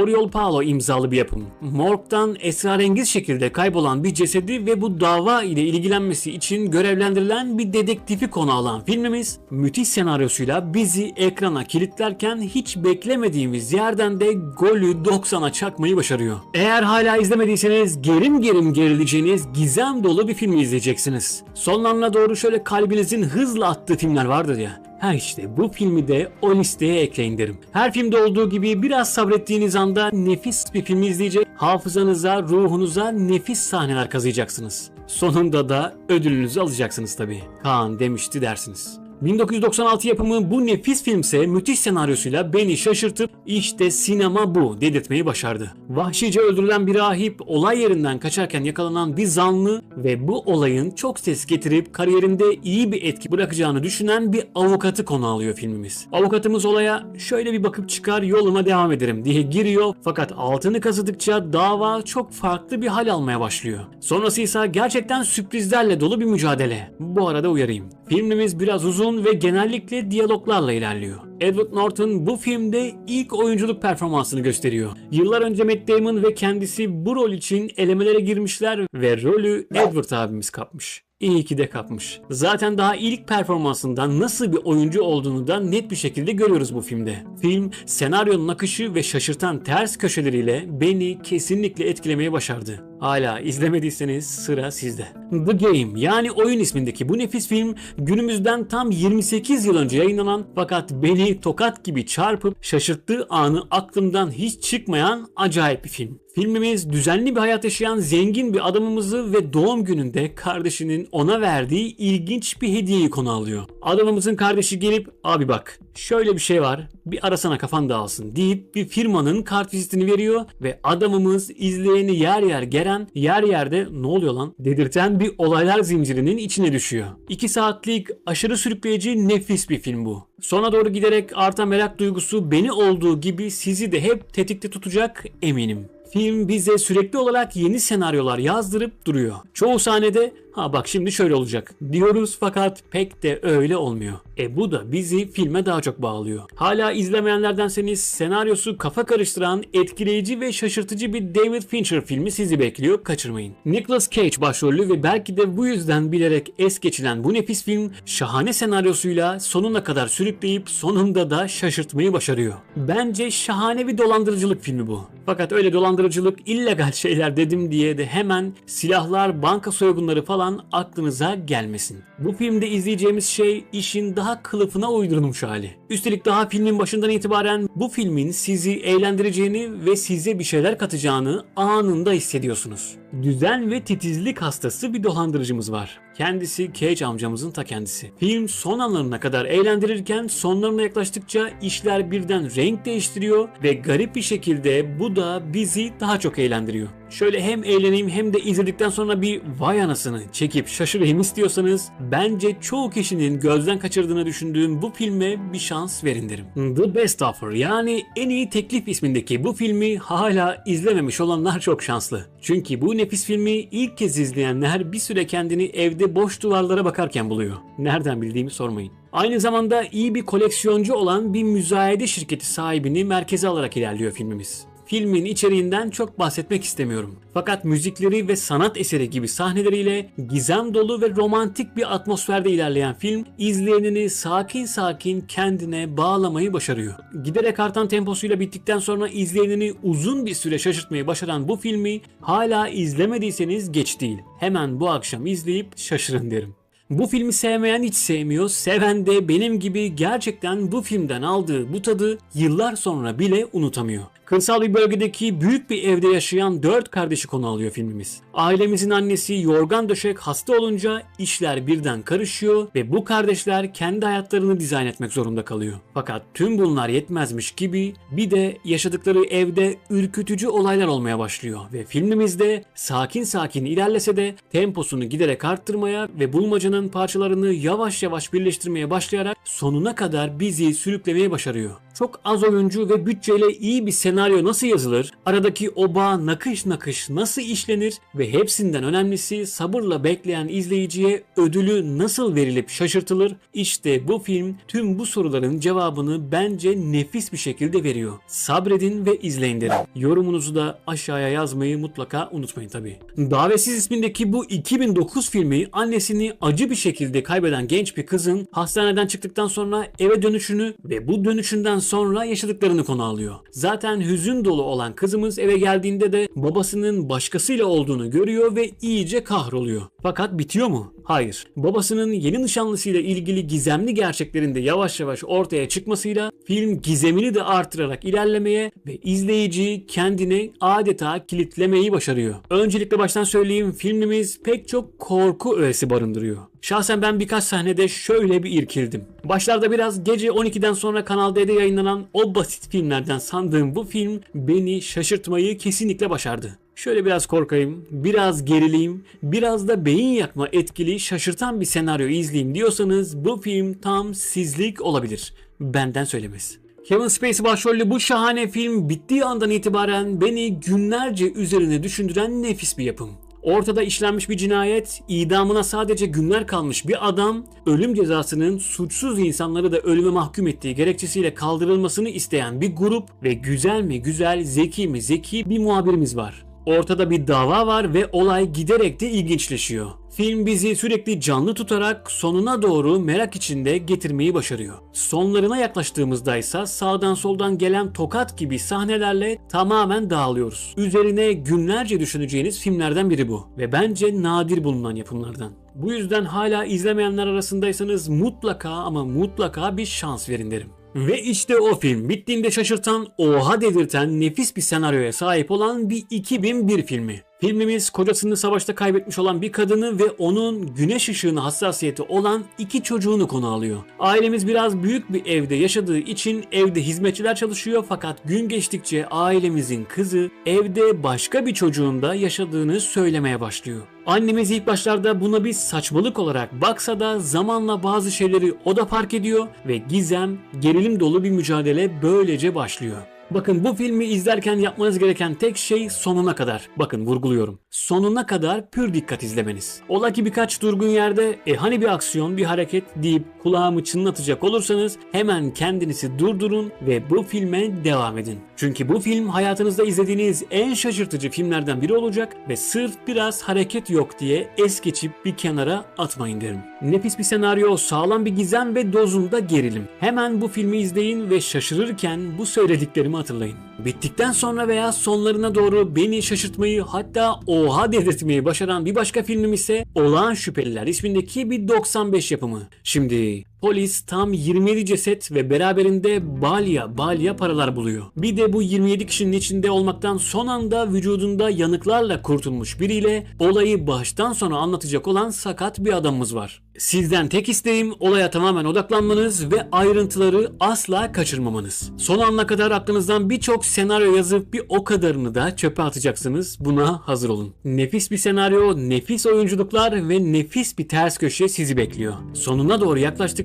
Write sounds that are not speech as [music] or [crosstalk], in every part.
Oriol Paulo imzalı bir yapım. Morg'dan esrarengiz şekilde kaybolan bir cesedi ve bu dava ile ilgilenmesi için görevlendirilen bir dedektifi konu alan filmimiz müthiş senaryosuyla bizi ekrana kilitlerken hiç beklemediğimiz yerden de golü 90'a çakmayı başarıyor. Eğer hala izlemediyseniz gerim gerim gerileceğiniz gizem dolu bir filmi izleyeceksiniz. Sonlarına doğru şöyle kalbinizin hızla attığı filmler vardır ya. Ha işte bu filmi de o listeye ekleyin derim. Her filmde olduğu gibi biraz sabrettiğiniz anda nefis bir filmi izleyecek, hafızanıza, ruhunuza nefis sahneler kazıyacaksınız. Sonunda da ödülünüzü alacaksınız tabii. Kaan demişti dersiniz. 1996 yapımı bu nefis filmse müthiş senaryosuyla beni şaşırtıp işte sinema bu dedirtmeyi başardı. Vahşice öldürülen bir rahip, olay yerinden kaçarken yakalanan bir zanlı ve bu olayın çok ses getirip kariyerinde iyi bir etki bırakacağını düşünen bir avukatı konu alıyor filmimiz. Avukatımız olaya şöyle bir bakıp çıkar yoluma devam ederim diye giriyor fakat altını kazıdıkça dava çok farklı bir hal almaya başlıyor. Sonrası ise gerçekten sürprizlerle dolu bir mücadele. Bu arada uyarayım. Filmimiz biraz uzun ve genellikle diyaloglarla ilerliyor. Edward Norton bu filmde ilk oyunculuk performansını gösteriyor. Yıllar önce Matt Damon ve kendisi bu rol için elemelere girmişler ve rolü Edward abimiz kapmış. İyi ki de kapmış. Zaten daha ilk performansından nasıl bir oyuncu olduğunu da net bir şekilde görüyoruz bu filmde. Film, senaryonun akışı ve şaşırtan ters köşeleriyle beni kesinlikle etkilemeye başardı. Hala izlemediyseniz sıra sizde. The Game yani oyun ismindeki bu nefis film günümüzden tam 28 yıl önce yayınlanan fakat beni tokat gibi çarpıp şaşırttığı anı aklımdan hiç çıkmayan acayip bir film. Filmimiz düzenli bir hayat yaşayan zengin bir adamımızı ve doğum gününde kardeşinin ona verdiği ilginç bir hediyeyi konu alıyor. Adamımızın kardeşi gelip abi bak şöyle bir şey var bir arasana kafan dağılsın deyip bir firmanın kartvizitini veriyor ve adamımız izleyeni yer yer geren yer yerde ne oluyor lan dedirten bir olaylar zincirinin içine düşüyor. 2 saatlik aşırı sürükleyici nefis bir film bu. Sona doğru giderek artan merak duygusu beni olduğu gibi sizi de hep tetikte tutacak eminim. Film bize sürekli olarak yeni senaryolar yazdırıp duruyor. Çoğu sahnede ha bak şimdi şöyle olacak diyoruz fakat pek de öyle olmuyor. E bu da bizi filme daha çok bağlıyor. Hala izlemeyenlerdenseniz senaryosu kafa karıştıran, etkileyici ve şaşırtıcı bir David Fincher filmi sizi bekliyor kaçırmayın. Nicolas Cage başrollü ve belki de bu yüzden bilerek es geçilen bu nefis film şahane senaryosuyla sonuna kadar sürükleyip sonunda da şaşırtmayı başarıyor. Bence şahane bir dolandırıcılık filmi bu. Fakat öyle dolandırıcılık illegal [laughs] şeyler dedim diye de hemen silahlar, banka soygunları falan aklınıza gelmesin. Bu filmde izleyeceğimiz şey işin daha kılıfına uydurulmuş hali. Üstelik daha filmin başından itibaren bu filmin sizi eğlendireceğini ve size bir şeyler katacağını anında hissediyorsunuz. Düzen ve titizlik hastası bir dolandırıcımız var. Kendisi Cage amcamızın ta kendisi. Film son anlarına kadar eğlendirirken sonlarına yaklaştıkça işler birden renk değiştiriyor ve garip bir şekilde bu da bizi daha çok eğlendiriyor. Şöyle hem eğleneyim hem de izledikten sonra bir vay anasını çekip şaşırayım istiyorsanız bence çoğu kişinin gözden kaçırdığını düşündüğüm bu filme bir şans verin derim. The Best Offer yani en iyi teklif ismindeki bu filmi hala izlememiş olanlar çok şanslı. Çünkü bu nefis filmi ilk kez izleyenler bir süre kendini evde boş duvarlara bakarken buluyor. Nereden bildiğimi sormayın. Aynı zamanda iyi bir koleksiyoncu olan bir müzayede şirketi sahibini merkeze alarak ilerliyor filmimiz. Filmin içeriğinden çok bahsetmek istemiyorum. Fakat müzikleri ve sanat eseri gibi sahneleriyle gizem dolu ve romantik bir atmosferde ilerleyen film izleyenini sakin sakin kendine bağlamayı başarıyor. Giderek artan temposuyla bittikten sonra izleyenini uzun bir süre şaşırtmayı başaran bu filmi hala izlemediyseniz geç değil. Hemen bu akşam izleyip şaşırın derim. Bu filmi sevmeyen hiç sevmiyor, seven de benim gibi gerçekten bu filmden aldığı bu tadı yıllar sonra bile unutamıyor. Kırsal bir bölgedeki büyük bir evde yaşayan dört kardeşi konu alıyor filmimiz. Ailemizin annesi yorgan döşek hasta olunca işler birden karışıyor ve bu kardeşler kendi hayatlarını dizayn etmek zorunda kalıyor. Fakat tüm bunlar yetmezmiş gibi bir de yaşadıkları evde ürkütücü olaylar olmaya başlıyor ve filmimizde sakin sakin ilerlese de temposunu giderek arttırmaya ve bulmacanın parçalarını yavaş yavaş birleştirmeye başlayarak sonuna kadar bizi sürüklemeye başarıyor. Çok az oyuncu ve bütçeyle iyi bir senaryo nasıl yazılır? Aradaki o bağ nakış nakış nasıl işlenir? Ve hepsinden önemlisi sabırla bekleyen izleyiciye ödülü nasıl verilip şaşırtılır? İşte bu film tüm bu soruların cevabını bence nefis bir şekilde veriyor. Sabredin ve izleyin derim. Yorumunuzu da aşağıya yazmayı mutlaka unutmayın tabii. Davetsiz ismindeki bu 2009 filmi annesini acı bir şekilde kaybeden genç bir kızın hastaneden çıktıktan sonra eve dönüşünü ve bu dönüşünden sonra yaşadıklarını konu alıyor. Zaten hüzün dolu olan kızımız eve geldiğinde de babasının başkasıyla olduğunu görüyor ve iyice kahroluyor. Fakat bitiyor mu? Hayır. Babasının yeni nişanlısıyla ilgili gizemli gerçeklerin de yavaş yavaş ortaya çıkmasıyla film gizemini de artırarak ilerlemeye ve izleyiciyi kendine adeta kilitlemeyi başarıyor. Öncelikle baştan söyleyeyim filmimiz pek çok korku öğesi barındırıyor. Şahsen ben birkaç sahnede şöyle bir irkildim. Başlarda biraz gece 12'den sonra Kanal D'de yayınlanan o basit filmlerden sandığım bu film beni şaşırtmayı kesinlikle başardı. Şöyle biraz korkayım, biraz gerileyim, biraz da beyin yakma etkili şaşırtan bir senaryo izleyeyim diyorsanız bu film tam sizlik olabilir. Benden söylemesi. Kevin Spacey başrollü bu şahane film bittiği andan itibaren beni günlerce üzerine düşündüren nefis bir yapım. Ortada işlenmiş bir cinayet, idamına sadece günler kalmış bir adam, ölüm cezasının suçsuz insanları da ölüme mahkum ettiği gerekçesiyle kaldırılmasını isteyen bir grup ve güzel mi güzel, zeki mi zeki bir muhabirimiz var. Ortada bir dava var ve olay giderek de ilginçleşiyor. Film bizi sürekli canlı tutarak sonuna doğru merak içinde getirmeyi başarıyor. Sonlarına yaklaştığımızda ise sağdan soldan gelen tokat gibi sahnelerle tamamen dağılıyoruz. Üzerine günlerce düşüneceğiniz filmlerden biri bu ve bence nadir bulunan yapımlardan. Bu yüzden hala izlemeyenler arasındaysanız mutlaka ama mutlaka bir şans verin derim. Ve işte o film bittiğinde şaşırtan, oha dedirten nefis bir senaryoya sahip olan bir 2001 filmi. Filmimiz kocasını savaşta kaybetmiş olan bir kadını ve onun güneş ışığına hassasiyeti olan iki çocuğunu konu alıyor. Ailemiz biraz büyük bir evde yaşadığı için evde hizmetçiler çalışıyor fakat gün geçtikçe ailemizin kızı evde başka bir çocuğun da yaşadığını söylemeye başlıyor. Annemiz ilk başlarda buna bir saçmalık olarak baksa da zamanla bazı şeyleri o da fark ediyor ve gizem, gerilim dolu bir mücadele böylece başlıyor. Bakın bu filmi izlerken yapmanız gereken tek şey sonuna kadar. Bakın vurguluyorum. Sonuna kadar pür dikkat izlemeniz. Ola ki birkaç durgun yerde e hani bir aksiyon bir hareket deyip kulağımı çınlatacak olursanız hemen kendinizi durdurun ve bu filme devam edin. Çünkü bu film hayatınızda izlediğiniz en şaşırtıcı filmlerden biri olacak ve sırf biraz hareket yok diye es geçip bir kenara atmayın derim. Nefis bir senaryo, sağlam bir gizem ve dozunda gerilim. Hemen bu filmi izleyin ve şaşırırken bu söylediklerimi hatırlayın. Bittikten sonra veya sonlarına doğru beni şaşırtmayı hatta oha dedirtmeyi başaran bir başka filmim ise Olağan Şüpheliler ismindeki bir 95 yapımı. Şimdi Polis tam 27 ceset ve beraberinde balya balya paralar buluyor. Bir de bu 27 kişinin içinde olmaktan son anda vücudunda yanıklarla kurtulmuş biriyle olayı baştan sona anlatacak olan sakat bir adamımız var. Sizden tek isteğim olaya tamamen odaklanmanız ve ayrıntıları asla kaçırmamanız. Son ana kadar aklınızdan birçok senaryo yazıp bir o kadarını da çöpe atacaksınız. Buna hazır olun. Nefis bir senaryo, nefis oyunculuklar ve nefis bir ters köşe sizi bekliyor. Sonuna doğru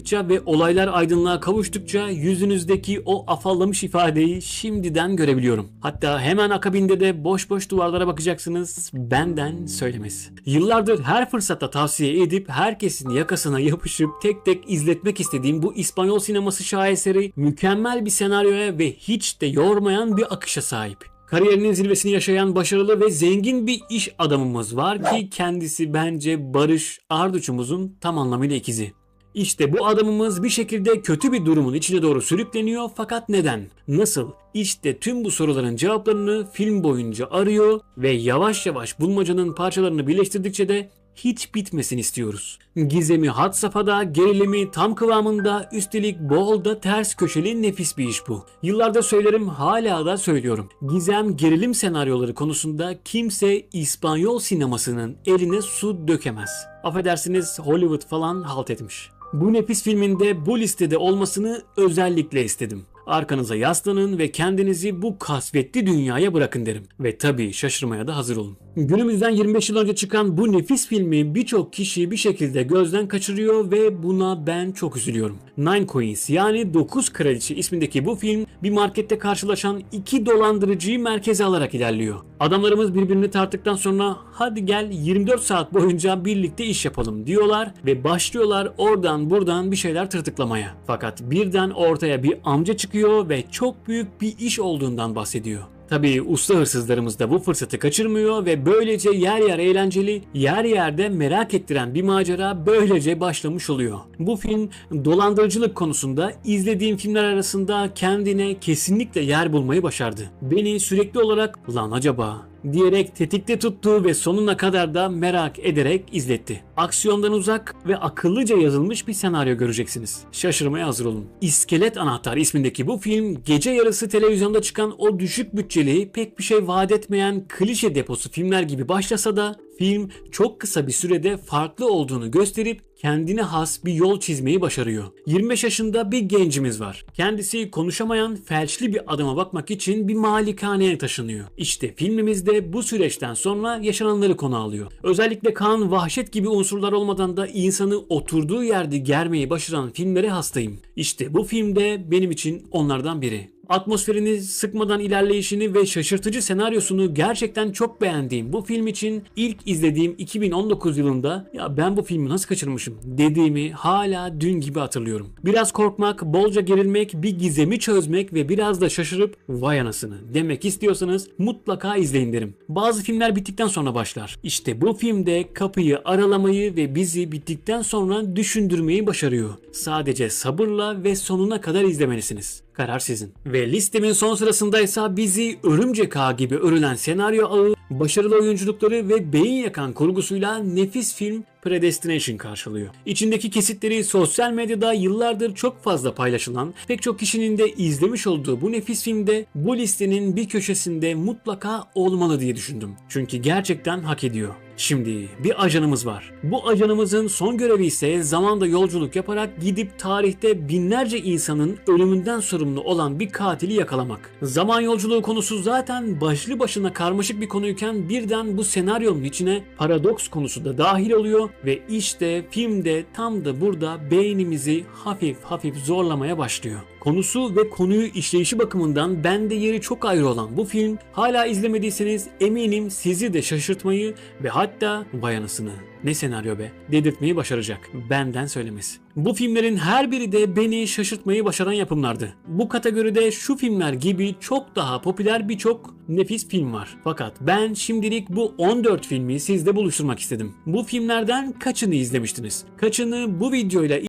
yaklaştıkça ve olaylar aydınlığa kavuştukça yüzünüzdeki o afallamış ifadeyi şimdiden görebiliyorum. Hatta hemen akabinde de boş boş duvarlara bakacaksınız benden söylemesi. Yıllardır her fırsatta tavsiye edip herkesin yakasına yapışıp tek tek izletmek istediğim bu İspanyol sineması şaheseri mükemmel bir senaryoya ve hiç de yormayan bir akışa sahip. Kariyerinin zirvesini yaşayan başarılı ve zengin bir iş adamımız var ki kendisi bence Barış Arduç'umuzun tam anlamıyla ikizi. İşte bu adamımız bir şekilde kötü bir durumun içine doğru sürükleniyor fakat neden? Nasıl? İşte tüm bu soruların cevaplarını film boyunca arıyor ve yavaş yavaş bulmacanın parçalarını birleştirdikçe de hiç bitmesin istiyoruz. Gizemi had safhada, gerilimi tam kıvamında, üstelik bol da ters köşeli nefis bir iş bu. Yıllardır söylerim, hala da söylüyorum. Gizem gerilim senaryoları konusunda kimse İspanyol sinemasının eline su dökemez. Affedersiniz Hollywood falan halt etmiş. Bu nefis filminde bu listede olmasını özellikle istedim. Arkanıza yaslanın ve kendinizi bu kasvetli dünyaya bırakın derim. Ve tabii şaşırmaya da hazır olun. Günümüzden 25 yıl önce çıkan bu nefis filmi birçok kişi bir şekilde gözden kaçırıyor ve buna ben çok üzülüyorum. Nine Queens yani 9 Kraliçe ismindeki bu film bir markette karşılaşan iki dolandırıcıyı merkeze alarak ilerliyor. Adamlarımız birbirini tarttıktan sonra hadi gel 24 saat boyunca birlikte iş yapalım diyorlar ve başlıyorlar oradan buradan bir şeyler tırtıklamaya. Fakat birden ortaya bir amca çıkıyor ve çok büyük bir iş olduğundan bahsediyor. Tabii usta hırsızlarımız da bu fırsatı kaçırmıyor ve böylece yer yer eğlenceli, yer yerde merak ettiren bir macera böylece başlamış oluyor. Bu film dolandırıcılık konusunda izlediğim filmler arasında kendine kesinlikle yer bulmayı başardı. Beni sürekli olarak lan acaba diyerek tetikte tuttu ve sonuna kadar da merak ederek izletti. Aksiyondan uzak ve akıllıca yazılmış bir senaryo göreceksiniz. Şaşırmaya hazır olun. İskelet Anahtar ismindeki bu film gece yarısı televizyonda çıkan o düşük bütçeli pek bir şey vaat etmeyen klişe deposu filmler gibi başlasa da film çok kısa bir sürede farklı olduğunu gösterip kendine has bir yol çizmeyi başarıyor. 25 yaşında bir gencimiz var. Kendisi konuşamayan felçli bir adama bakmak için bir malikaneye taşınıyor. İşte filmimizde bu süreçten sonra yaşananları konu alıyor. Özellikle kan, vahşet gibi unsurlar olmadan da insanı oturduğu yerde germeyi başaran filmlere hastayım. İşte bu filmde benim için onlardan biri. Atmosferini sıkmadan ilerleyişini ve şaşırtıcı senaryosunu gerçekten çok beğendiğim bu film için ilk izlediğim 2019 yılında ya ben bu filmi nasıl kaçırmışım dediğimi hala dün gibi hatırlıyorum. Biraz korkmak, bolca gerilmek, bir gizemi çözmek ve biraz da şaşırıp vay anasını demek istiyorsanız mutlaka izleyin derim. Bazı filmler bittikten sonra başlar. İşte bu filmde kapıyı aralamayı ve bizi bittikten sonra düşündürmeyi başarıyor. Sadece sabırla ve sonuna kadar izlemelisiniz. Karar sizin. Ve listemin son sırasındaysa bizi örümcek ağı gibi örülen senaryo ağı, başarılı oyunculukları ve beyin yakan kurgusuyla nefis film Predestination karşılıyor. İçindeki kesitleri sosyal medyada yıllardır çok fazla paylaşılan, pek çok kişinin de izlemiş olduğu bu nefis filmde bu listenin bir köşesinde mutlaka olmalı diye düşündüm. Çünkü gerçekten hak ediyor. Şimdi bir ajanımız var. Bu ajanımızın son görevi ise zamanda yolculuk yaparak gidip tarihte binlerce insanın ölümünden sorumlu olan bir katili yakalamak. Zaman yolculuğu konusu zaten başlı başına karmaşık bir konuyken birden bu senaryonun içine paradoks konusu da dahil oluyor ve işte filmde tam da burada beynimizi hafif hafif zorlamaya başlıyor. Konusu ve konuyu işleyişi bakımından bende yeri çok ayrı olan bu film hala izlemediyseniz eminim sizi de şaşırtmayı ve hatta bayanısını ne senaryo be dedirtmeyi başaracak. Benden söylemesi. Bu filmlerin her biri de beni şaşırtmayı başaran yapımlardı. Bu kategoride şu filmler gibi çok daha popüler birçok nefis film var. Fakat ben şimdilik bu 14 filmi sizle buluşturmak istedim. Bu filmlerden kaçını izlemiştiniz? Kaçını bu videoyla